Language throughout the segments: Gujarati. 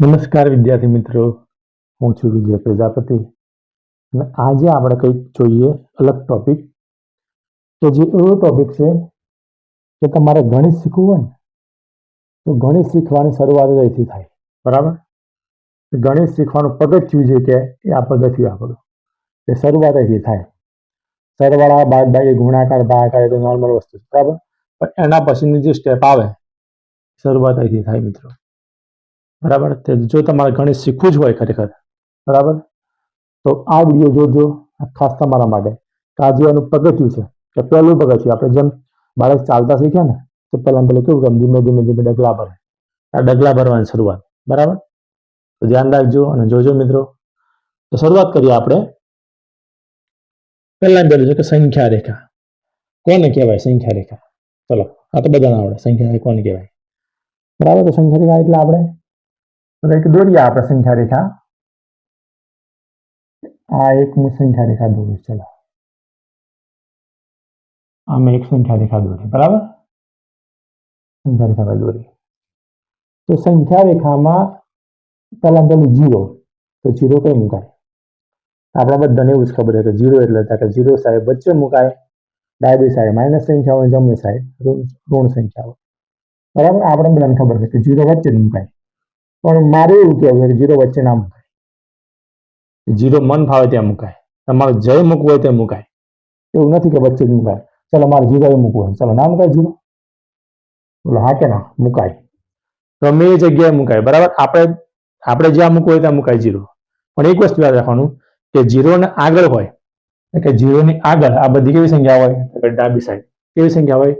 નમસ્કાર વિદ્યાર્થી મિત્રો, હું છું વિજય પ્રજાપતિ. અને આજે આપણે કંઈક જોઈએ અલગ ટોપિક કે જે એવો ટોપિક છે કે તમારે ગણિત શીખવું હોય ને, તો ગણિત શીખવાની શરૂઆત જ અહીંથી થાય. બરાબર? ગણિત શીખવાનું પગથિયું છે કે, એ આ પગથિયું આપણું. એ શરૂઆત અહીંથી થાય. સરવાળા, બાદ બાકી ગુણાકાર, ભાગાકાર, એ તો નોર્મલ વસ્તુ છે. બરાબર? પણ એના પછીની જે સ્ટેપ આવે, શરૂઆત અહીંથી થાય મિત્રો. બરાબર? જો તમારે ગણિત શીખવું જ હોય ખરેખર. બરાબર? તો આ વીડિયો જોજો ખાસ તમારા માટે. આ જે એનું પગથિયું છે, કે પહેલું પગથિયું. આપણે જેમ બાળક ચાલતા શીખે ને, તો પહેલાં પહેલું કેવું કે ધીમે ધીમે ધીમે ડગલા ભરે. આ ડગલા ભરવાની શરૂઆત. બરાબર? તો ધ્યાન રાખજો અને જોજો મિત્રો. તો શરૂઆત કરીએ આપણે. પહેલાં પહેલું છે કે સંખ્યા રેખા કોને કહેવાય સંખ્યા રેખા ચલો, આ તો બધાને આવડે. સંખ્યા કોને કહેવાય? બરાબર? તો સંખ્યા રેખા એટલે આપણે એક દોરીએ આપણે સંખ્યા રેખા આ એક હું સંખ્યા રેખા દોરું ચલો આમાં એક સંખ્યા રેખા દોરી બરાબર સંખ્યા રેખા આપણે દોરી તો સંખ્યા રેખામાં પહેલા પેલું જીરો તો જીરો કઈ મુકાય આપણા બધાને એવું જ ખબર છે કે જીરો એટલે થાય કે જીરો સાહેબ વચ્ચે મુકાય ડાબી સાઈડ માઇનસ સંખ્યા હોય જમણી સાઈડ ઋણ સંખ્યા હોય બરાબર આપણે બધાને ખબર છે કે જીરો વચ્ચે જ મુકાય પણ મારે એવું કહેવું છે કે જીરો વચ્ચે ના મુકાય. જીરો મન ફાવે ત્યાં મુકાય. તમારે જય મૂકવું હોય ત્યાં મુકાય. એવું નથી કે વચ્ચે જ મુકાય. ચલો મારે જીરો એ મૂકવું હોય. ચાલો ના મુકાય જીરો? બોલો હા કે ના? મુકાય. ગમે એ જગ્યાએ મુકાય. બરાબર? આપણે આપણે જ્યાં મૂકવું હોય ત્યાં મુકાય જીરો. પણ એક વસ્તુ યાદ રાખવાનું કે જીરો ને આગળ હોય એટલે કે જીરોની આગળ આ બધી કેવી સંખ્યા હોય? ડાબી સાઈડ. કેવી સંખ્યા હોય?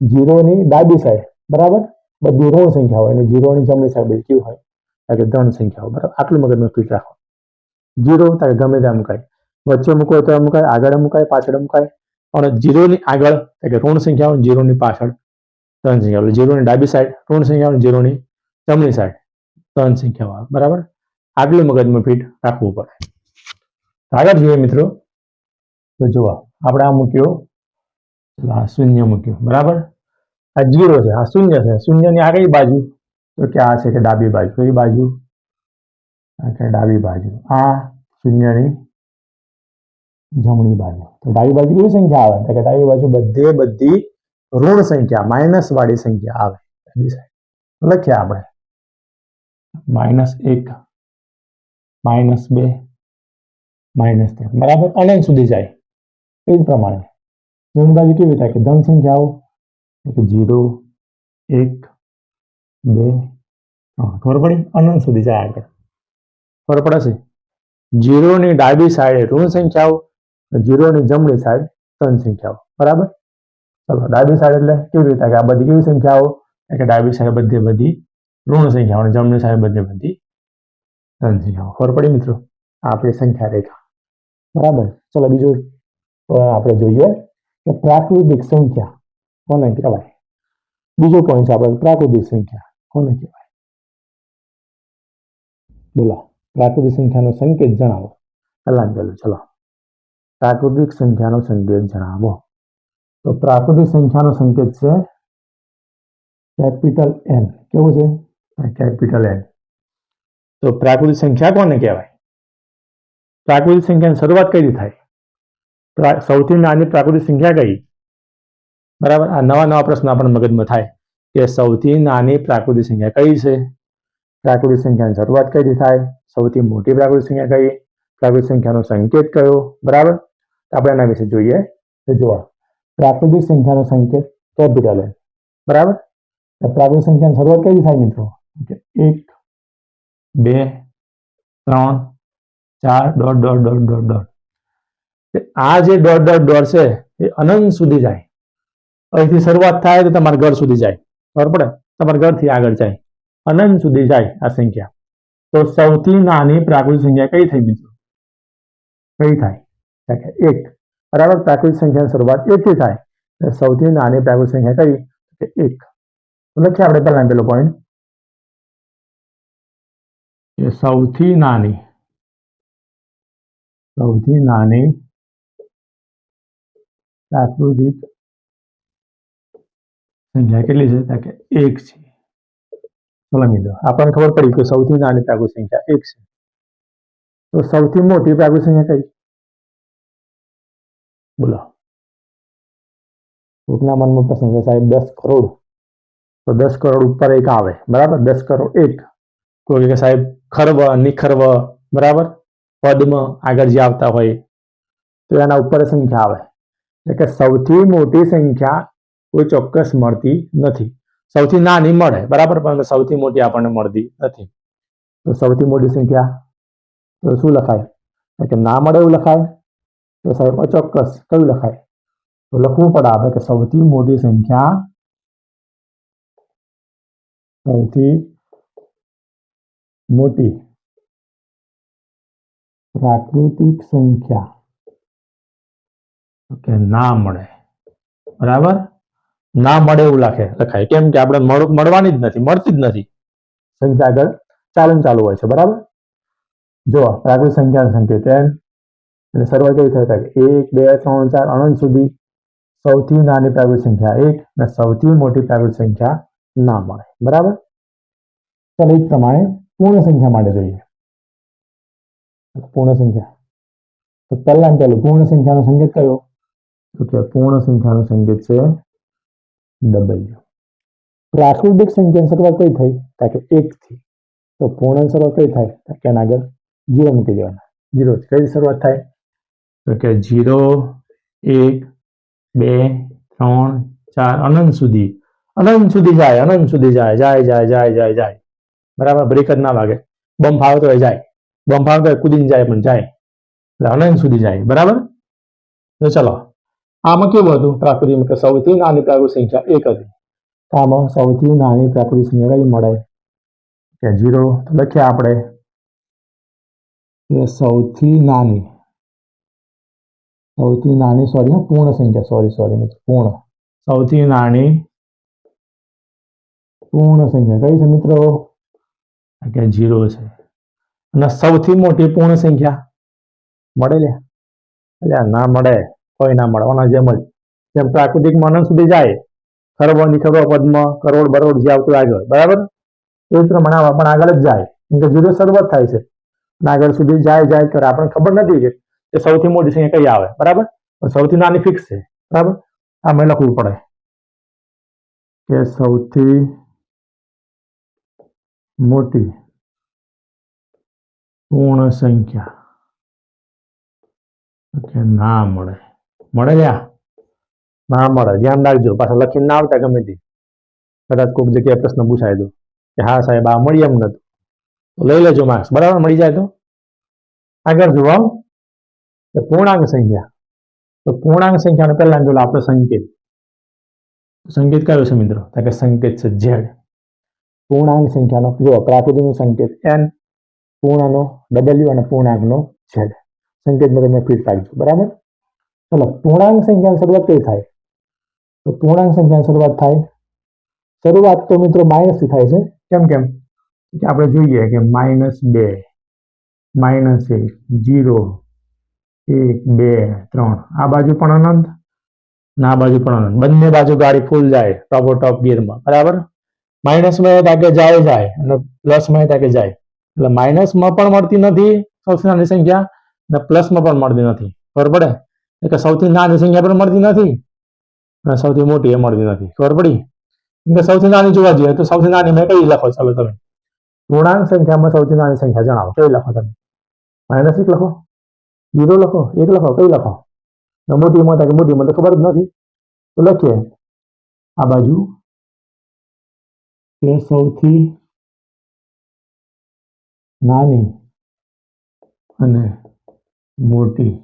જીરોની ડાબી સાઈડ. બરાબર? બધી ઋણ સંખ્યા હોય અને જીરોની જમણી સાઈડ કેવી હોય કારણ કે ધન સંખ્યા બરાબર? આટલું મગજમાં ફિટ રાખો. જીરો તારે ગમે ત્યાં મુકાય વચ્ચે મૂકો તો મુકાય આગળ મુકાય પાછળ મુકાય પણ જીરોની આગળ એટલે કે ઋણ સંખ્યા હોય જીરોની પાછળ ધન સંખ્યા હોય. જીરોની ડાબી સાઈડ ઋણ સંખ્યા હોય જીરોની જમણી સાઈડ ધન સંખ્યા હોય. બરાબર? આટલું મગજમાં ફિટ રાખવું પડે. આગળ જોઈએ મિત્રો. તો જુઓ, આપણે આ મૂક્યો. શૂન્ય મૂક્યો. બરાબર? આ જીરો છે આ શૂન્ય છે શૂન્યની આગળ બાજુ તો કે આ છે કે ડાબી બાજુ કઈ બાજુ આ કે ડાબી બાજુ આ શૂન્યની જમણી બાજુ તો ડાબી બાજુ કેવી સંખ્યા આવે તો કે ડાબી બાજુ બધે બધી ઋણ સંખ્યા માઇનસ વાળી સંખ્યા આવે ડાબી સાઈડ લખ્યા આપણે માઇનસ એક માઇનસ બે માઇનસ ત્રણ બરાબર અનંત સુધી જાય એ જ પ્રમાણે જમણી બાજુ કેવી થાય કે ધન સંખ્યાઓ તો કે જીરો, એક, બે, ત્રણ. ખબર પડી? અનંત સુધી જાય આગળ. ખબર પડે છે? જીરોની ડાબી સાઈડે ઋણ સંખ્યાઓ જીરોની જમણી સાઈડ ધન સંખ્યાઓ. બરાબર? ચલો, ડાબી સાઈડ એટલે કેવી રીતે? કે આ બધી કેવી સંખ્યાઓ? કે ડાબી સાઈડ બધી બધી ઋણ સંખ્યાઓ અને જમણી સાઈડ બધી બધી ધન સંખ્યાઓ. ખબર પડી મિત્રો? આપણી સંખ્યા રેખા બરાબર? ચલો, બીજું આપણે જોઈએ કે પ્રાકૃતિક સંખ્યા કોને કહેવાય બીજો પોઈન્ટ છે આપણે પ્રાકૃતિક સંખ્યા કોને કહેવાય બોલો પ્રાકૃતિક સંખ્યાનો સંકેત જણાવો પહેલા પહેલું ચલો પ્રાકૃતિક સંખ્યાનો સંકેત જણાવો તો પ્રાકૃતિક સંખ્યાનો સંકેત છે કેપિટલ એન કેવું છે કેપિટલ એન તો પ્રાકૃતિક સંખ્યા કોને કહેવાય પ્રાકૃતિક સંખ્યાની શરૂઆત કઈ રીતે થાય પ્રા- સૌથી નાની પ્રાકૃતિક સંખ્યા કઈ બરાબર? આ નવા નવા પ્રશ્નો આપણને મગજમાં થાય કે સૌથી નાની પ્રાકૃતિક સંખ્યા કઈ છે? પ્રાકૃતિક સંખ્યાની શરૂઆત કઈ રીતે થાય? સૌથી મોટી પ્રાકૃતિક સંખ્યા કઈ? પ્રાકૃતિક સંખ્યાનો સંકેત કયો? બરાબર? આપણે એના વિશે જોઈએ તો જુઓ. પ્રાકૃતિક સંખ્યાનો સંકેત કેપિટલ એન બરાબર? પ્રાકૃતિક સંખ્યાની શરૂઆત કઈ થાય મિત્રો? એક, બે, ત્રણ, ચાર dot dot dot dot dot આ જે દોઢ દોઢ ડોટ છે એ અનંત સુધી જાય. અહીંથી શરૂઆત થાય તો તમારા ઘર સુધી જાય ખબર પડે તમારા ઘરથી આગળ જાય અનંત સુધી જાય આ સંખ્યા તો સૌથી નાની પ્રાકૃતિક સંખ્યા કઈ થઈ મિત્રો કઈ થાય તો કે એક બરાબર પ્રાકૃતિક સંખ્યાની શરૂઆત એકથી થાય તો સૌથી નાની પ્રાકૃતિક સંખ્યા કઈ કે એક તો લખીએ આપણે પહેલા પેલો પોઈન્ટ કે સૌથી નાની સૌથી નાની પ્રાકૃતિક સંખ્યા કેટલી છે? કે એક છે. ચલો મિત્રો, આપણને ખબર પડી કે સૌથી નાની પ્રાકૃત સંખ્યા એક છે. તો સૌથી મોટી પ્રાકૃત સંખ્યા કઈ? બોલો. કોકના મનમાં પ્રશ્ન છે, સાહેબ, દસ કરોડ. તો દસ કરોડ ઉપર એક આવે, બરાબર? દસ કરોડ એક. કોઈ કે સાહેબ, ખર્વ, નિખર્વ, બરાબર? પદ્મ આગળ જે આવતા હોય, તો એના ઉપર સંખ્યા આવે. એટલે કે સૌથી મોટી સંખ્યા કોઈ ચોક્કસ મળતી નથી સૌથી નાની મળે બરાબર પણ સૌથી મોટી આપણને મળતી નથી તો સૌથી મોટી સંખ્યા તો શું લખાય તો કે ના મળે એવું લખાય તો સાહેબ અચોક્કસ કયું લખાય તો લખવું પડે આપણે કે સૌથી મોટી સંખ્યા સૌથી મોટી પ્રાકૃતિક સંખ્યા કે ના મળે બરાબર ના મળે એવું લખે લખાય. કેમ કે આપણે મળ- મળવાની જ નથી, મળતી જ નથી. સંખ્યા આગળ ચાલુ ને ચાલુ હોય છે, બરાબર? જો, પ્રાકૃતિક સંખ્યા સંકેત એમ. અને શરૂઆત કેવી થાય? કે એક, બે, ત્રણ, ચાર, અનંત સુધી સૌથી નાની પ્રાકૃતિક સંખ્યા એક અને સૌથી મોટી પ્રાકૃતિક સંખ્યા ના મળે, બરાબર? ચાલો, એ જ પ્રમાણે પૂર્ણ સંખ્યા માટે જોઈએ. પૂર્ણ સંખ્યા. તો પહેલા પહેલું પૂર્ણ સંખ્યાનો સંકેત કયો? તો કે પૂર્ણ સંખ્યાનો સંકેત છે ડબલ્યુ પ્રાકૃતિક સંખ્યાની શરૂઆત કઈ થઈ તો કે એક થી તો પૂર્ણ શરૂઆત કઈ થાય તો કે એના આગળ જીરો મૂકી દેવાના જીરો કઈ શરૂઆત થાય તો કે જીરો એક બે ત્રણ ચાર અનંત સુધી અનંત સુધી જાય અનંત સુધી જાય જાય જાય જાય જાય જાય બરાબર બ્રેક જ ના વાગે બમ ફાવતો હોય જાય બમ ફાવતો હોય કૂદીને જાય પણ જાય એટલે અનંત સુધી જાય બરાબર તો ચલો આમાં કેવું હતું પ્રાકૃતિક સૌથી નાની પ્રાકૃતિક સંખ્યા એક હતી તો આમાં સૌથી નાની પ્રાકૃતિક સંખ્યા કઈ મળે કે જીરો લખ્યા આપણે કે સૌથી નાની સૌથી નાની સોરી પૂર્ણ સંખ્યા સોરી સોરી મિત્રો પૂર્ણ સૌથી નાની પૂર્ણ સંખ્યા કઈ છે મિત્રો કે જીરો છે અને સૌથી મોટી પૂર્ણ સંખ્યા મળે લે એટલે ના મળે કોઈ ના મળે ઓના જેમ જ જેમ પ્રાકૃતિકમાં અનંત સુધી જાય ખરબો નિખરબો પદ્મ કરોડ બરોડ જે આવતું આગળ બરાબર એ જ પ્રમાણે આમાં પણ આગળ જ જાય કેમ કે જીરો શરૂઆત થાય છે અને આગળ સુધી જાય જાય કરે આપણને ખબર નથી કે કે સૌથી મોટી સંખ્યા કઈ આવે બરાબર પણ સૌથી નાની ફિક્સ છે બરાબર આમાં લખવું પડે કે સૌથી મોટી પૂર્ણ સંખ્યા કે ના મળે મળે લ્યા? ના મળે. ધ્યાન રાખજો. પાછા લખીને ના આવતા ગમે તે. કદાચ કોઈક જગ્યાએ પ્રશ્ન પૂછાય તો. કે હા સાહેબ, આ મળી એમ નતું. લઈ લેજો માર્ક્સ બરાબર? મળી જાય તો? આગળ જુઓ કે પૂર્ણાંક સંખ્યા. તો પૂર્ણાંક સંખ્યાનો પહેલા જોડે આપણો સંકેત. સંકેત કયો છે મિત્રો? તો કે સંકેત છે ઝેડ. પૂર્ણાંક સંખ્યાનો જો પ્રાકૃતિકનો સંકેત એન, પૂર્ણનો ડબલ્યુ અને પૂર્ણાંકનો ઝેડ. સંકેતમાં તમે ફિટ રાખજો. બરાબર? ચલો પૂર્ણાંક સંખ્યાની શરૂઆત કઈ થાય? તો પૂર્ણાંક સંખ્યાની શરૂઆત થાય. શરૂઆત તો મિત્રો માઇનસથી થાય છે. કેમ કેમ? કે આપણે જોઈએ કે માઇનસ બે માઇનસ એક જીરો એક, બે, ત્રણ. આ બાજુ પણ અનંત અને આ બાજુ પણ અનંત. બંને બાજુ ગાડી ફૂલ જાય ટોપો ટોપ ગિયરમાં બરાબર? માઇનસમાં તાકે જાય જાય. અને પ્લસમાં તાકે જાય. એટલે માઇનસમાં પણ મળતી નથી સૌથી નાની સંખ્યા અને પ્લસમાં પણ મળતી નથી. ખબર પડે? એટલે સૌથી નાની સંખ્યા પણ મળતી નથી અને સૌથી મોટી એ મળતી નથી. ખબર પડી? કે સૌથી નાની જોવા જઈએ તો સૌથી નાની મેં કઈ લખો? ચાલો તમે. પૂર્ણાંક સંખ્યામાં સૌથી નાની સંખ્યા જણાવો. કઈ લખો તમે? માઇનસ એક લખો? ઝીરો લખો? એક લખો? કઈ લખો? મોટી મોટીમાં થાય કે મોટીમાં તો ખબર જ નથી. તો લખીએ. આ બાજુ કે સૌથી નાની અને મોટી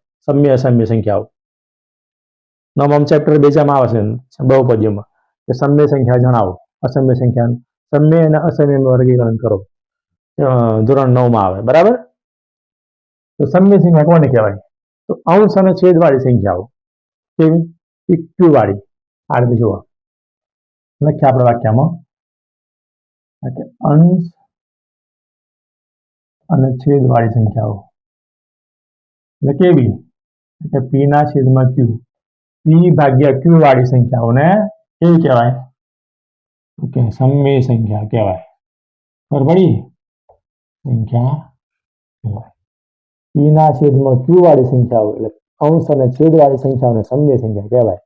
સમય અસમ્ય સંખ્યાઓ નવમ ચેપ્ટર બેજામાં આવે છે બહુપદીમાં કે સમ્ય સંખ્યા જણાવો. અસમ્ય સંખ્યા સમ્ય અને અસમ્યનું વર્ગીકરણ કરો. ધોરણ નવમાં આવે. બરાબર? તો સમ્ય સંખ્યા કોને કહેવાય? તો અંશ અને છેદવાળી સંખ્યાઓ કેવી? પીક્યુ વાળી આ રીતે જુઓ. લખ્યા આપણે વાક્યમાં. અંશ અને છેદવાળી સંખ્યાઓ એટલે કેવી? એટલે પી ના છેદમાં ક્યુ પી ભાગ્યા ક્યુ વાળી સંખ્યાઓને કેવી કહેવાય ઓકે સમય સંખ્યા કહેવાય ખબર પડી સંખ્યા કહેવાય પી ના છેદમાં ક્યુ વાળી સંખ્યાઓ એટલે અંશ અને છેદ વાળી સંખ્યાઓને સમય સંખ્યા કહેવાય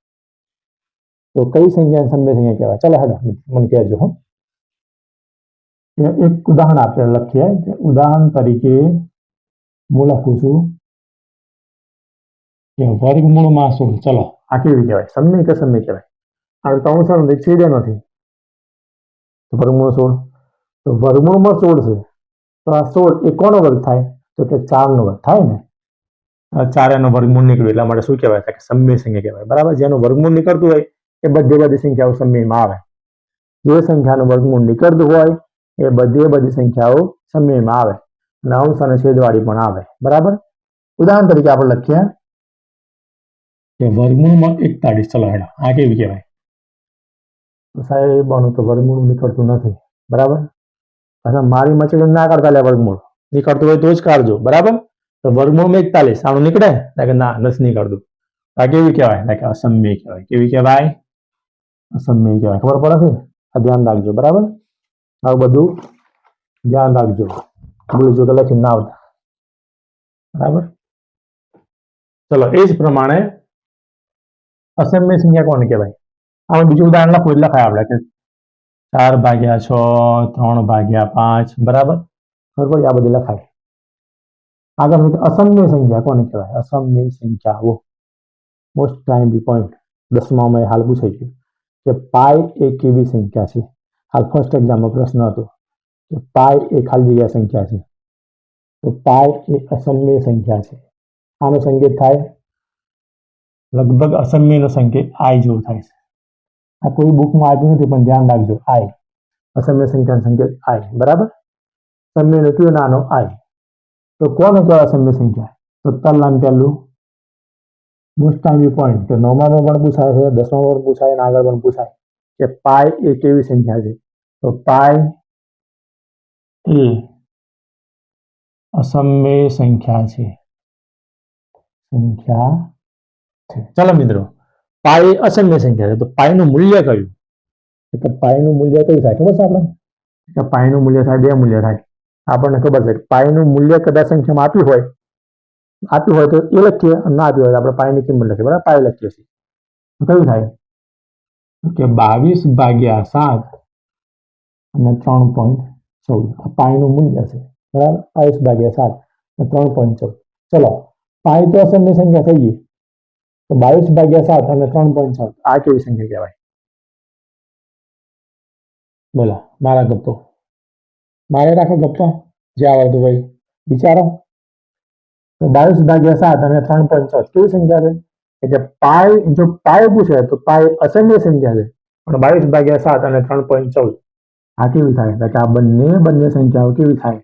તો કઈ સંખ્યાને સમય સંખ્યા કહેવાય ચાલો હેડો મને કહેજો હો એ એક ઉદાહરણ આપણે લખીએ કે ઉદાહરણ તરીકે હું લખું છું કે વર્ગમૂળમાં સોળ ચલો. આ કેવી કહેવાય. સમય કે સમય કહેવાય. આ તો નથી છેદે નથી. તો વર્ગમૂળ સોળ. તો વર્ગમૂળમાં સોળ છે. તો આ સોળ એ કોનો વર્ગ થાય? તો કે ચારનો વર્ગ. થાય ને? ચાર એનો વર્ગમૂળ નીકળ્યું. એટલા માટે શું કહેવાય? કે સમય સંખ્યા કહેવાય. બરાબર? જેનું વર્ગમૂળ નીકળતું હોય, એ બધી બધી સંખ્યાઓ સમયમાં આવે. જે સંખ્યાનું વર્ગમૂળ નીકળતું હોય, એ બધી બધી સંખ્યાઓ સમયમાં આવે. અને અંશ અને છેદવાળી પણ આવે. બરાબર? ઉદાહરણ તરીકે આપણે લખીએ. કે વર્ગમૂળમાં એકતાળીસ ચલો હેડો આ કેવી કહેવાય તો સાહેબ આનું તો વર્ગમૂળ નીકળતું નથી બરાબર પાછા મારી મચડી ના કાઢતા લે વર્ગમૂળ નીકળતું હોય તો જ કાઢજો બરાબર તો વર્ગમૂળમાં એકતાલીસ આનું નીકળે એટલે કે ના નથી નીકળતું આ કેવી કહેવાય એટલે કે અસમ્ય કહેવાય કેવી કહેવાય અસમ્ય કહેવાય ખબર પડે છે આ ધ્યાન રાખજો બરાબર આવું બધું ધ્યાન રાખજો ભૂલજો કે લખીને ના આવતા બરાબર ચલો એ જ પ્રમાણે અસમ્ય સંખ્યા કોને કહેવાય? આપણે બીજું ઉદાહરણ લખો એટલે લખાય આપણે કે ચાર ભાગ્યા છ, ત્રણ ભાગ્યા પાંચ, બરાબર? ખબર આ બધી લખાય. આગળ અસમ્ય સંખ્યા કોને કહેવાય? અસમ્ય સંખ્યાઓ મોસ્ટ ટાઈમ બી પોઈન્ટ દસમામાં હાલ પૂછાઈ ગયું કે પાય એ કેવી સંખ્યા છે? હાલ ફર્સ્ટ એક્ઝામમાં પ્રશ્ન હતો કે પાય એ ખાલી જગ્યા સંખ્યા છે. તો પાય એ અસમ્ય સંખ્યા છે. આનો સંકેત થાય લગભગ અસમ્યનો સંકેત આઈ જેવો થાય છે આ કોઈ બુકમાં આપ્યું નથી પણ ધ્યાન રાખજો આઈ અસમ્ય સંખ્યાનો સંકેત આઈ બરાબર સમયનો કયો નાનો આઈ તો કોનો કહેવાય અસમ્ય સંખ્યા તો તલામ પહેલું મોસ્ટ ટાઈમ પોઈન્ટ કે નવમામાં પણ પૂછાય છે દસમામાં પણ પૂછાય અને આગળ પણ પૂછાય કે પાય એ કેવી સંખ્યા છે તો પાય એ અસમ્ય સંખ્યા છે સંખ્યા છે ચાલો મિત્રો પાય અસંખ્ય સંખ્યા છે તો પાઈનું મૂલ્ય કયું? તો પાયનું મૂલ્ય કયું થાય? ખબર છે આપણે પાઈનું મૂલ્ય થાય, બે મૂલ્ય થાય. આપણને ખબર છે કે પાયનું મૂલ્ય કદાચ સંખ્યામાં આપ્યું હોય આપ્યું હોય તો એ લખીએ, અને ના આપ્યું હોય આપણે પાયની કિંમત લખીએ. બરાબર? પાય લખીએ છીએ. કયું થાય? કે બાવીસ ભાગ્યા સાત અને ત્રણ પોઈન્ટ ચૌદ. આ પાઈનું મૂલ્ય છે. બરાબર? બાવીસ ભાગ્યા સાત અને ત્રણ પોઈન્ટ ચૌદ. ચલો પાય તો અસંખ્ય સંખ્યા થઈ ગઈ તો બાવીસ ભાગ્યા સાત અને ત્રણ પોઈન્ટ ચૌદ આ કેવી સંખ્યા કહેવાય બોલો મારા ગપ્પો મારે રાખો ગપ્પો જે આવડતું ભાઈ વિચારો તો બાવીસ ભાગ્યા સાત અને ત્રણ પોઈન્ટ ચૌદ કેવી સંખ્યા છે એટલે પાય જો પાય પૂછે તો પાય અસમ્ય સંખ્યા છે પણ બાવીસ ભાગ્યા સાત અને ત્રણ પોઈન્ટ ચૌદ આ કેવી થાય એટલે કે આ બંને બંને સંખ્યાઓ કેવી થાય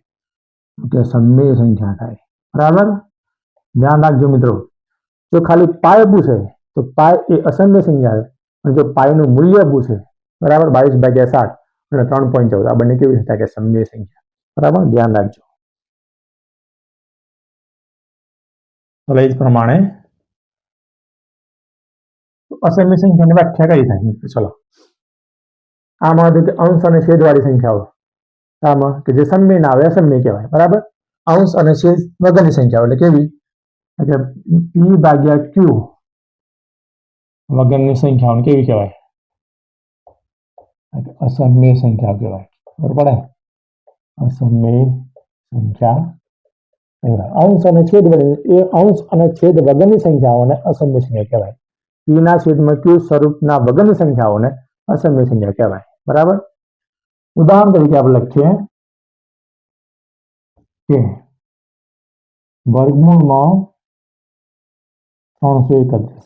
કે સમય સંખ્યા થાય બરાબર ધ્યાન રાખજો મિત્રો જો ખાલી પાય પૂછે તો પાય એ અસમ્ય સંખ્યા છે અને જો પાયનું મૂલ્ય પૂછે બરાબર બાવીસ ભાગ્યા સાત અને ત્રણ પોઈન્ટ ચૌદ આ બંને કેવી થાય કે સમય સંખ્યા બરાબર ધ્યાન રાખજો તો એ જ પ્રમાણે અસમ્ય સંખ્યાની વ્યાખ્યા કઈ થાય મિત્રો ચલો આમાં તો કે અંશ અને છેદવાળી સંખ્યાઓ આમાં કે જે સમય ના આવે અસમ્ય કહેવાય બરાબર અંશ અને છેદ વગરની સંખ્યાઓ એટલે કેવી એટલે પી ભાગ્યા ક્યુ વગરની સંખ્યાઓને કેવી કહેવાય અસમ્ય સંખ્યા કહેવાય બરોબર પડે અસમ્ય સંખ્યા કહેવાય અંશ અને છેદ વડે એ અંશ અને છેદ વગરની સંખ્યાઓને અસમ્ય સંખ્યા કહેવાય પી ના છેદમાં ક્યુ સ્વરૂપના વગરની સંખ્યાઓને અસમ્ય સંખ્યા કહેવાય બરાબર ઉદાહરણ તરીકે આપણે લખીએ કે વર્ગમૂળમાં ત્રણસો એકત્રીસ.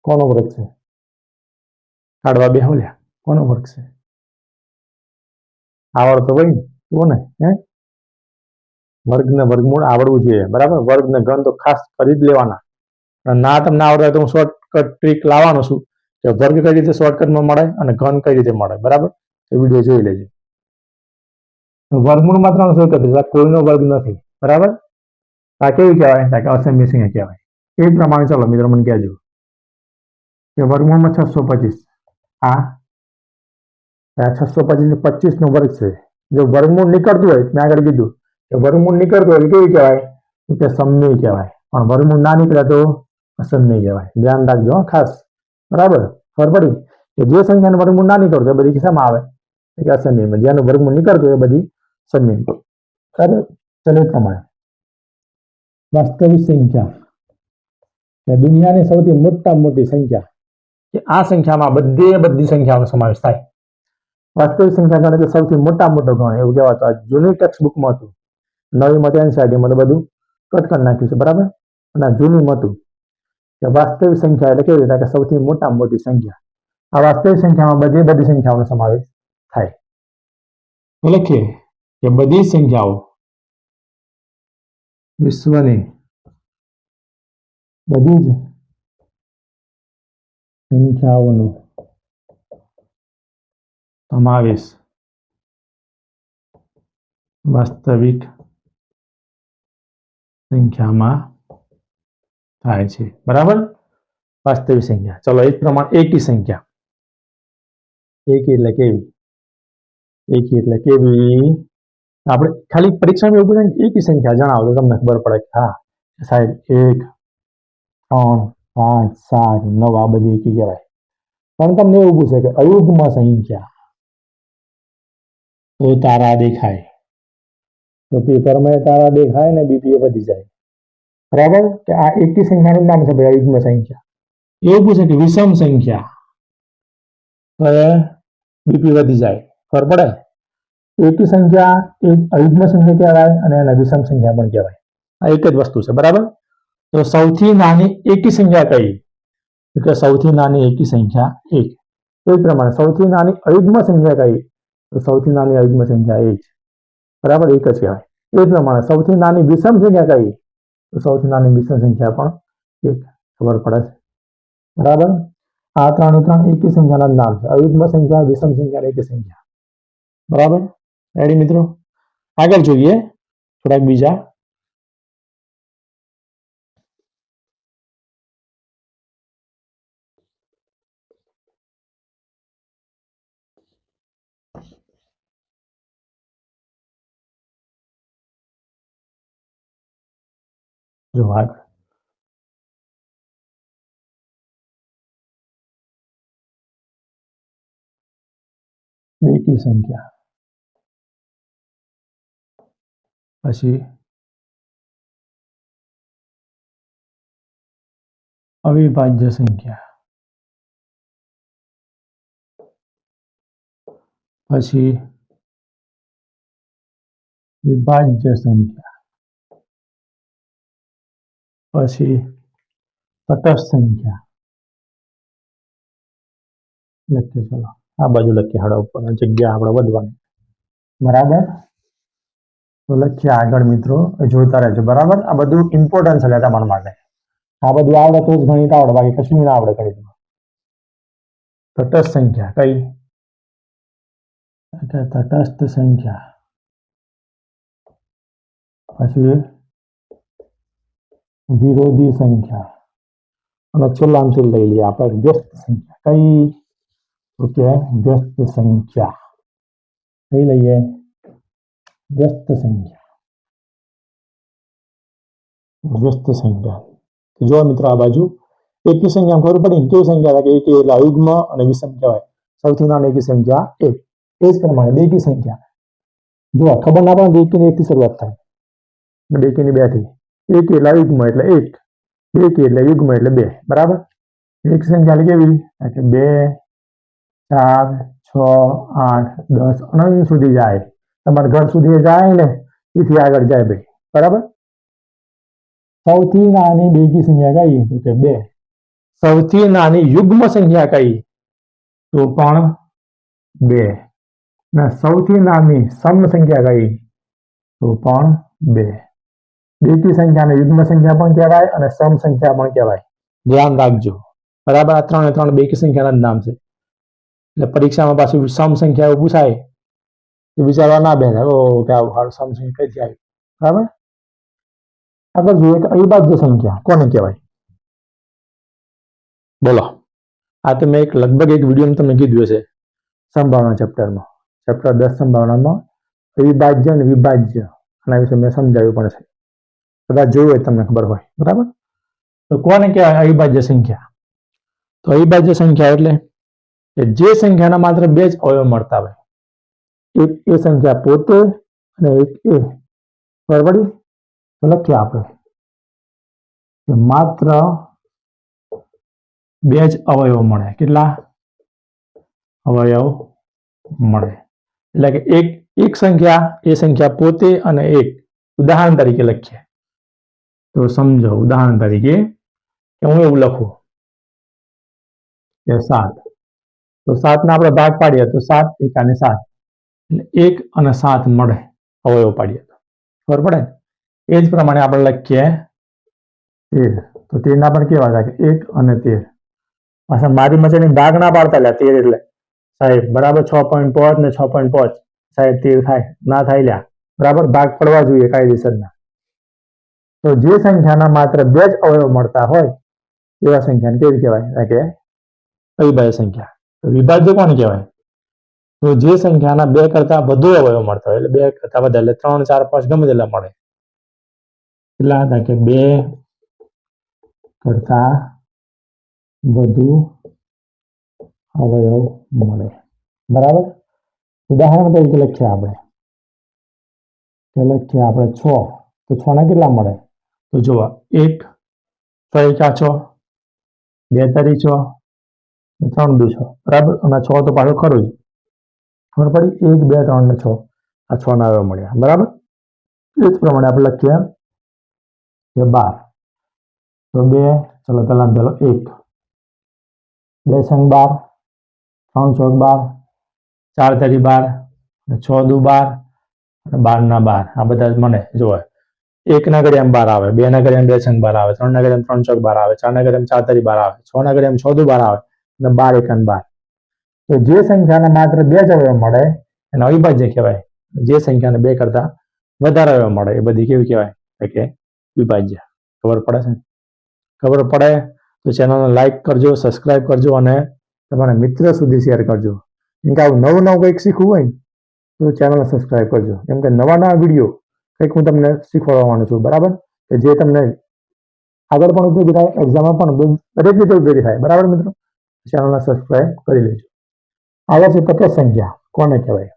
કોનો વર્ગ છે? કાઢવા બે હોલ્યા કોનો વર્ગ છે? આવડતો હોય ને, જુઓ ને, હે? વર્ગને વર્ગમૂળ આવડવું જોઈએ, બરાબર? વર્ગ ને ઘન તો ખાસ કરી જ લેવાના. ના તમને આવડતા હોય તો હું શોર્ટકટ ટ્રીક લાવવાનો છું. કે વર્ગ કઈ રીતે શોર્ટકટમાં મળે અને ઘન કઈ રીતે મળે, બરાબર? એ વીડિયો જોઈ લેજો. વર્ગમૂળમાં ત્રણ શું કીધું આ કોઈનો વર્ગ નથી, બરાબર? આ કેવી કહેવાય? કે અસમ્ય સંખ્યા કહેવાય. એ પ્રમાણે ચલો મિત્રો મને કહેજો કે વર્ગમૂળમાં છસો પચીસ આ આ છસો પચીસ પચીસ નો વર્ગ છે જો વર્ગમૂળ નીકળતું હોય મેં આગળ કીધું કે વર્ગમૂળ નીકળતું હોય એટલે કેવી કહેવાય તો કે સમય કહેવાય પણ વર્ગમૂળ ના નીકળે તો અસમ્ય કહેવાય ધ્યાન રાખજો હો ખાસ બરાબર ખબર પડી કે જે સંખ્યાનું વર્ગમૂળ ના નીકળતું હોય એ બધી શેમાં આવે તો કે અસમ્યમાં જેનું વર્ગમૂળ નીકળતું હોય એ બધી સમય બરાબર ચલો એ પ્રમાણે વાસ્તવિક સંખ્યા કે દુનિયાની સૌથી મોટા મોટી સંખ્યા. કે આ સંખ્યામાં બધે બધી સંખ્યાઓનો સમાવેશ થાય. વાસ્તવિક સંખ્યા ગણે તો સૌથી મોટા મોટો ગણ એવું કહેવાતો આ જૂની ટેક્સ્ટ બુકમાં હતું. નવીમાં તો એનસીઆરટીમાં તો બધું કટ કરી નાખ્યું છે બરાબર? અને આ જૂનીમાં હતું. કે વાસ્તવિક સંખ્યા એટલે કેવી રીતે? કે સૌથી મોટા મોટી સંખ્યા. આ વાસ્તવિક સંખ્યામાં બધી બધી સંખ્યાઓનો સમાવેશ થાય. લખીએ કે બધી સંખ્યાઓ વિશ્વની બધી જ સંખ્યાઓનો સમાવેશ વાસ્તવિક સંખ્યામાં થાય છે બરાબર વાસ્તવિક સંખ્યા ચલો એ જ પ્રમાણે એકી સંખ્યા એકી એટલે કેવી એકી એટલે કેવી આપણે ખાલી પરીક્ષામાં એવું પૂછે ને એકી સંખ્યા જણાવો તો તમને ખબર પડે કે હા સાહેબ એક ત્રણ પાંચ સાત નવ આ બધી એકી કહેવાય પણ તમને એવું પૂછે કે અયુગ્મ સંખ્યા તો તારા દેખાય તો પેપરમાં તારા દેખાય ને બીપીએ વધી જાય બરાબર કે આ એકી સંખ્યાનું નામ છે ભાઈ અયુગ્મ સંખ્યા એવું પૂછે કે વિષમ સંખ્યા તો બીપી વધી જાય ખબર પડે એકી સંખ્યા એ અયુગ્મ સંખ્યા કહેવાય અને એને વિષમ સંખ્યા પણ કહેવાય આ એક જ વસ્તુ છે બરાબર તો સૌથી નાની એકી સંખ્યા કઈ તો કે સૌથી નાની એકી સંખ્યા એક એ જ પ્રમાણે સૌથી નાની અયુગ્મ સંખ્યા કઈ તો સૌથી નાની અયુગ્મ સંખ્યા એક બરાબર એક જ કહેવાય એ જ પ્રમાણે સૌથી નાની વિષમ સંખ્યા કઈ તો સૌથી નાની વિષમ સંખ્યા પણ એક ખબર પડે છે બરાબર આ ત્રણે ત્રણ એકી સંખ્યાના જ નામ છે અયુગ્મ સંખ્યા વિષમ સંખ્યા અને એકી સંખ્યા બરાબર રેડી મિત્રો આગળ જોઈએ થોડાક બીજા જો આગળ બેકી સંખ્યા પછી અવિભાજ્ય સંખ્યા પછી વિભાજ્ય સંખ્યા પછી તટસ્થ સંખ્યા. લખીએ ચલો. આ બાજુ લખીએ હળા ઉપર જગ્યા આપણે વધવાની. બરાબર? તો લખીએ આગળ મિત્રો જોતા રહેજો. બરાબર? આ બધું ઇમ્પોર્ટન્ટ છે તમારા માટે. આ બધું આવડે તો જ ગણિત આવડે, બાકી કશું ના આવડે ગણિતમાં તટસ્થ સંખ્યા કઈ? તટસ્થ સંખ્યા. પછી વિરોધી સંખ્યા અને છેલ્લામાં છેલ્લે લઈ લઈએ આપણે વ્યસ્ત સંખ્યા કઈ તો કે વ્યસ્ત સંખ્યા કઈ લઈએ વ્યસ્ત સંખ્યા વ્યસ્ત સંખ્યા તો જો મિત્રો આ બાજુ એકી સંખ્યા ખબર પડી ને કેવી સંખ્યા થાય કે એકી એટલે અયુગ્મ અને વિષમ કહેવાય સૌથી નાની એકી સંખ્યા એક એ જ પ્રમાણે બેકી સંખ્યા જો ખબર ના પડે તો એકની એકથી શરૂઆત થાય અને બેકીની બે થી એક એટલા યુગ્મ એટલે એક એક એટલે યુગ્મ એટલે બે, બરાબર? એક સંખ્યા એટલે કેવી? એટલે બે, ચાર, છ, આઠ, દસ અનંત સુધી જાય. તમારા ઘર સુધી જાય ને, એથી આગળ જાય ભાઈ બરાબર? સૌથી નાની બેકી સંખ્યા કઈ? તો કે બે. સૌથી નાની યુગ્મ સંખ્યા કઈ? તો પણ બે. ને સૌથી નાની સમ સંખ્યા કઈ? તો પણ બે. બેકી સંખ્યાને યુગ્મ સંખ્યા પણ કહેવાય અને સમ સંખ્યા પણ કહેવાય. ધ્યાન રાખજો. બરાબર? આ ત્રણે ત્રણ બેકી સંખ્યાના જ નામ છે. એટલે પરીક્ષામાં પાછું સમ સંખ્યા પૂછાય. તો વિચારવા ના બેસે. ઓ, કે આવું હારું સમ સંખ્યા કઈથી આવી? બરાબર? આગળ જોઈએ કે અવિભાજ્ય સંખ્યા કોને કહેવાય? બોલો. આ તો મેં એક લગભગ એક વીડિયો તમને કીધું હશે. સંભાવના ચેપ્ટરમાં. ચેપ્ટર દસ સંભાવનામાં અવિભાજ્ય અને વિભાજ્ય. આના વિશે મેં સમજાવ્યું પણ છે. કદાચ જોયું હોય તમને ખબર હોય. બરાબર? તો કોને કહેવાય? અવિભાજ્ય સંખ્યા. તો અવિભાજ્ય સંખ્યા એટલે કે જે સંખ્યાના માત્ર બે જ અવયવ મળતા હોય. એક એ સંખ્યા પોતે અને એક એ? તો લખીએ આપણે કે માત્ર બે જ અવયવ મળે. કેટલા? અવયવ મળે. એટલે કે એક એક સંખ્યા, એ સંખ્યા પોતે અને એક. ઉદાહરણ તરીકે લખીએ. તો સમજો ઉદાહરણ તરીકે, કે હું એવું લખું કે સાત. તો સાતના આપણે ભાગ પાડીએ તો સાત એક અને સાત. એટલે એક અને સાત મળે. અવયવ પાડીએ તો. ખબર પડે એ જ પ્રમાણે આપણે લખીએ તેર. તો તેરના પણ કેવા થાય કે એક અને તેર. પાછા મારી મચાની ભાગ ના પાડતા લ્યા, તેર એટલે. સાહેબ, બરાબર છ પોઈન્ટ પાંચ ને છ પોઈન્ટ પાંચ. સાહેબ, તેર થાય. ના થાય લ્યા. બરાબર? ભાગ પડવા જોઈએ કાયદેસરના. તો જે સંખ્યાના માત્ર બે જ અવયવ મળતા હોય એવા સંખ્યાને કેવી કહેવાય એટલે કે અવિભાજ્ય સંખ્યા તો વિભાજ્ય કોને કહેવાય તો જે સંખ્યાના બે કરતા વધુ અવયવ મળતા હોય એટલે બે કરતા વધારે એટલે ત્રણ ચાર પાંચ ગમે તેટલા મળે કેટલા હતા કે બે કરતા વધુ અવયવ મળે બરાબર ઉદાહરણ તરીકે લખીએ આપણે કે લખીએ આપણે છ તો છ ના કેટલા મળે તો જુઓ, એક છ એકા છ બે તરી છ, ત્રણ, દુ, છ. બરાબર? અને છ તો પાછું ખરું જ. ખબર પડી? એક, બે, ત્રણ ને છ. આ છ ના આવ્યા મળ્યા. બરાબર? એ જ પ્રમાણે આપણે લખીએ કે બાર. તો બે, ચલો, પહેલા પેલો એક. બે સંગ બાર, ત્રણ ચોક બાર, ચાર તરી બાર છ દુ બાર, અને બાર ના બાર. આ બધા મને જોવે એક ના એમ બાર આવે, બે ના એમ બે છંગ બાર આવે, ત્રણ ના એમ ત્રણ ચોક બાર આવે, ચાર ના ઘડિયામાં ચાર તરી બાર આવે, છ ના એમ છ દુ બાર આવે અને બાર એક બાર. તો જે સંખ્યાને માત્ર બે જ અવયવ મળે, એને અવિભાજ્ય કહેવાય. જે સંખ્યાને બે કરતા વધારે અવયવ મળે, એ બધી કેવી કહેવાય? કે વિભાજ્ય. ખબર પડે છે? ખબર પડે? તો ચેનલને લાઈક કરજો, સબસ્ક્રાઇબ કરજો અને તમારા મિત્ર સુધી શેર કરજો. કેમ કે આવું નવું નવું કંઈક શીખવું હોય તો ચેનલને સબસ્ક્રાઇબ કરજો. કેમ કે નવા નવા વીડિયો કંઈક હું તમને શીખવાડવાનું છું બરાબર કે જે તમને આગળ પણ ઉપયોગી થાય એક્ઝામમાં પણ ઉપયોગ- દરેક રીતે ઉપયોગી થાય બરાબર મિત્રો ચેનલને સબસ્ક્રાઇબ કરી લેજો આવે છે તટસ્થ સંખ્યા કોને કહેવાય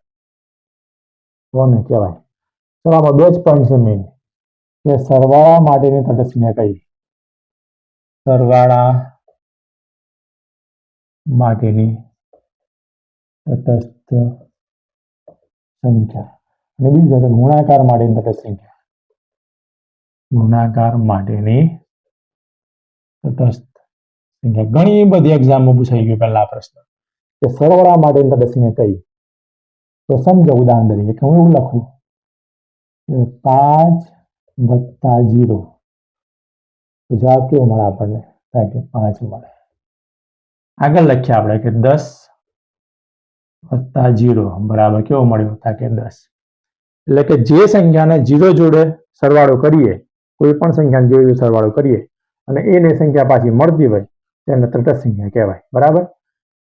કોને કહેવાય ચલો આમાં બે જ પોઈન્ટ છે મેઇન કે સરવાળા માટેની તટસ્થ સંખ્યા કઈ સરવાળા માટેની તટસ્થ સંખ્યા અને બીજું જગ્યાએ ગુણાકાર માટેની તટસ્થ સંખ્યા. ગુણાકાર માટેની તટસ્થ સંખ્યા. ઘણી બધી એક્ઝામમાં પૂછાઈ ગયું પહેલા આ પ્રશ્ન. કે સરવાળા માટેની તટસ્થ સંખ્યા કઈ? તો સમજો ઉદાહરણ તરીકે કે હું એવું લખું કે પાંચ વત્તા જીરો. તો જવાબ કેવો મળે આપણને? કારણ કે પાંચ મળે. આગળ લખીએ આપણે કે દસ વત્તા જીરો બરાબર કેવો મળ્યો? થાય કે દસ. એટલે કે જે સંખ્યાને જીરો જોડે સરવાળો કરીએ, કોઈ પણ સંખ્યાને જીરો જોડે સરવાળો કરીએ, અને એને સંખ્યા પાછી મળતી હોય તેને તટસ્થ સંખ્યા કહેવાય. બરાબર?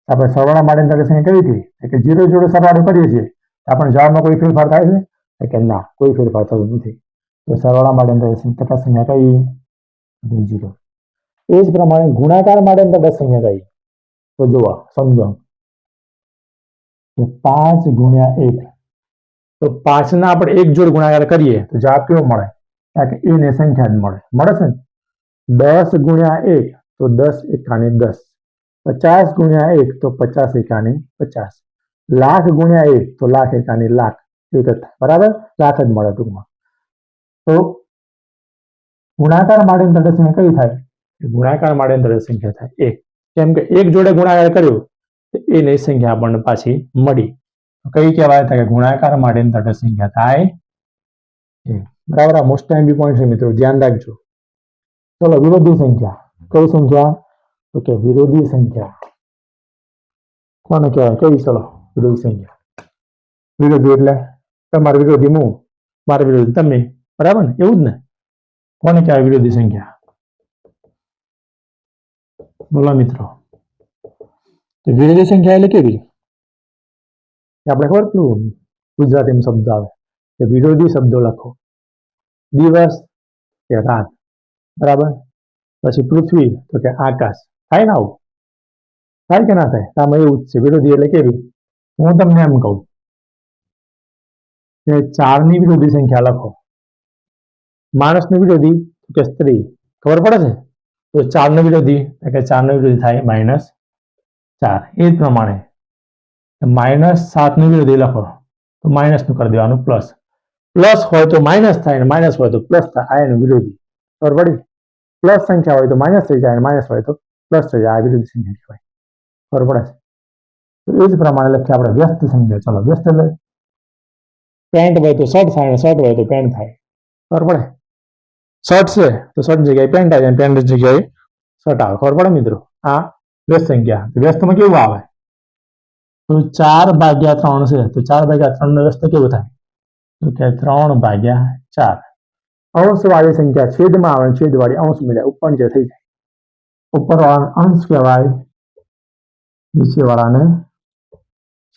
આપણે સરવાળા માટે તટસ્થ સંખ્યા કેવી હતી કે જીરો જોડે સરવાળો કરીએ છીએ આપણને આપણે જવાબમાં કોઈ ફેરફાર થાય છે? કે ના, કોઈ ફેરફાર થતો નથી. તો સરવાળા માટે તટસ્થ સંખ્યા કઈ? જીરો. એ જ પ્રમાણે ગુણાકાર માટે તટસ્થ સંખ્યા કઈ? તો જોવા સમજો. કે પાંચ ગુણ્યા એક તો પાંચના આપણે એક જોડ ગુણાકાર કરીએ તો જવાબ કેવો મળે? કારણ કે એને સંખ્યા જ મળે. મળે છે ને? દસ ગુણ્યા એક તો દસ એકાની દસ. પચાસ ગુણ્યા એક તો પચાસ એકાની પચાસ. લાખ ગુણ્યા એક તો લાખ એકાની લાખ. એક જ થાય. બરાબર? લાખ જ મળે ટૂંકમાં. તો ગુણાકાર માટેની તટસ્થ સંખ્યા કઈ થાય? ગુણાકાર માટેની તટસ્થ સંખ્યા થાય. એક. કેમ કે એક જોડે ગુણાકાર કર્યો તો એની સંખ્યા આપણને પાછી મળી. કઈ કહેવાય તો કે ગુણાકાર માટેની તટસ્થ સંખ્યા થાય એ. બરાબર, આ મોસ્ટ ટાઈમ બી પોઈન્ટ છે મિત્રો, ધ્યાન રાખજો. ચલો, વિરોધી સંખ્યા. કઈ સંખ્યા? તો કે વિરોધી સંખ્યા. કોને કહેવાય? કઈ? ચલો, વિરોધી સંખ્યા. વિરોધી એટલે તમારા વિરોધી હું મારા વિરોધી તમે. બરાબર ને? એવું જ ને? કોને કહેવાય વિરોધી સંખ્યા? બોલો મિત્રો. વિરોધી સંખ્યા એટલે કેવી? આપણે ખબર પેલું ગુજરાતીમાં શબ્દ આવે? કે વિરોધી શબ્દો લખો. દિવસ કે રાત. બરાબર? પછી પૃથ્વી તો કે આકાશ. થાય ને આવું? થાય કે ના થાય? આમાં એવું જ છે. વિરોધી એટલે કેવી? હું તમને એમ કહું કે ચારની વિરોધી સંખ્યા લખો. માણસની વિરોધી કે સ્ત્રી. ખબર પડે છે? તો ચારનો વિરોધી એટલે કે ચારનો વિરોધી થાય માઇનસ ચાર. એ જ પ્રમાણે માઇનસ સાતનું વિરોધી લખો. તો માઇનસનું કરી દેવાનું પ્લસ. પ્લસ હોય તો માઇનસ થાય ને માઇનસ હોય તો પ્લસ થાય. આ એનું વિરોધી. ખબર પડી? પ્લસ સંખ્યા હોય તો માઇનસ થઈ જાય માઇનસ હોય તો પ્લસ થઈ જાય. આ વિરોધી સંખ્યા કહેવાય. ખબર પડે? છે તો એ જ પ્રમાણે લખીએ આપણે. વ્યસ્ત સંખ્યા. ચલો, વ્યસ્ત એટલે પેન્ટ હોય તો શર્ટ થાય ને શર્ટ હોય તો પેન્ટ થાય. ખબર પડે? શર્ટ છે તો શર્ટ જગ્યાએ પેન્ટ આવે જાય પેન્ટ જગ્યાએ શર્ટ આવે. ખબર પડે મિત્રો? આ વ્યસ્ત સંખ્યા. વ્યસ્તમાં કેવું આવે? તો ચાર ભાગ્યા ત્રણ છે તો ચાર ભાગ્યા ત્રણ નો વ્યસ્ત કેવું થાય તો કે ત્રણ ભાગ્યા ચાર અંશ વાળી સંખ્યા છેદમાં આવે છેદ વાળી અંશ મળ્યા ઉપર જે થઈ જાય ઉપર વાળાને અંશ કહેવાય નીચે વાળાને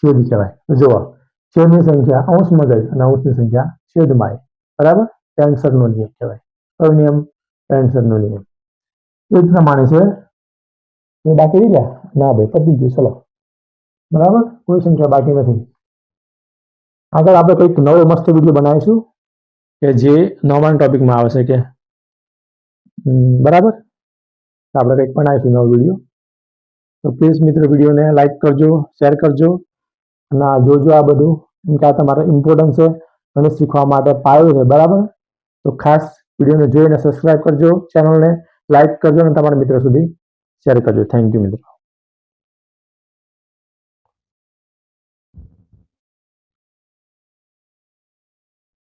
છેદ કહેવાય તો જુઓ છેદની સંખ્યા અંશમાં ગઈ અને અંશની સંખ્યા છેદમાં આવી બરાબર પેન્સરનો નિયમ કહેવાય કયો નિયમ પેન્સરનો નિયમ એ જ પ્રમાણે છે એ બાકી રહી ગયા ના ભાઈ પતી ગયું ચલો બરાબર? કોઈ સંખ્યા બાકી નથી. આગળ આપણે કંઈક નવો મસ્ત વીડિયો બનાવીશું કે જે નોર્મલ ટોપિકમાં આવશે કે. બરાબર? આપણે કંઈક બનાવીશું નવો વીડિયો તો પ્લીઝ મિત્રો વિડીયોને લાઇક કરજો શેર કરજો. અને આ જોજો આ બધું. કેમ કે આ તમારે ઇમ્પોર્ટન્ટ છે અને શીખવા માટે પાયો છે, બરાબર? તો ખાસ વિડીયોને જોઈને સબસ્ક્રાઇબ કરજો ચેનલને લાઇક કરજો અને તમારા મિત્રો સુધી શેર કરજો. થેન્ક યુ મિત્રો.